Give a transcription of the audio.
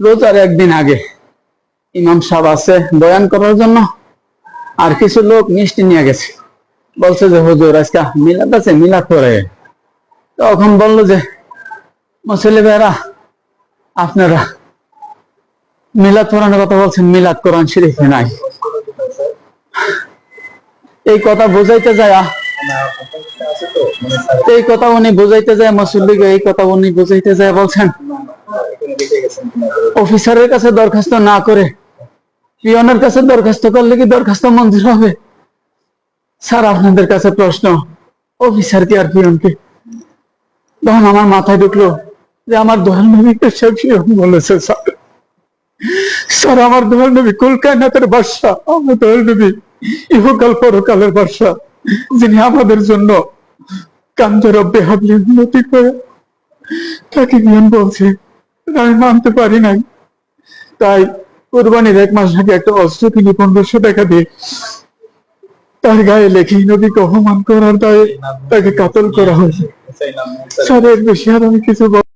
রোজার একদিন আগে ইমাম সাহেব আছে, বয়ান করার জন্য, আর কিছু লোক মিষ্টি নিয়ে গেছে। বলছে যে, হুজুর, আজকে মিলাদ আছে, মিলাদ করে তখন বলল যে মুসলি ভাইরা আপনারা মিলাদ কোরআনের কথা বলছেন, মিলাদ কোরআন শরীফে নাই। এই কথা বুঝাইতে যায়, এই কথা উনি বুঝাইতে যায় মুসল্লিকে এই কথা উনি বুঝাইতে যায় বলছেন অফিসারের কাছে দরখাস্ত না করে, পিয়নের কাছে দরখাস্ত করলে কি দরখাস্ত মঞ্জুর হবে? স্যার, আপনাদের কাছে প্রশ্ন, অফিসার কি আর পিয়নকে? তখন আমার মাথায় ঢুকলো যে আমার দোহাল নবী পিয়ন বলেছে, স্যার। স্যার, আমার দোহাল নবী কুলকায়নাতের বাদশা, আমার দোহাল নবী ইহকাল পরকালের বাদশা, যিনি আমাদের জন্য কাঞ্জর বেহাবলি উন্নতি করে তাকে নিয়ম বলছে। আমি মানতে পারি নাই। তাই কোরবানির এক মাস আগে একটা অস্ত্র তিনি পনেরোশো টাকা দিয়ে তার গায়ে লেখি নদীকে অপমান করার দায়ে তাকে কাতল করা হয়েছে। স্যার এর বেশি আর আমি কিছু বল-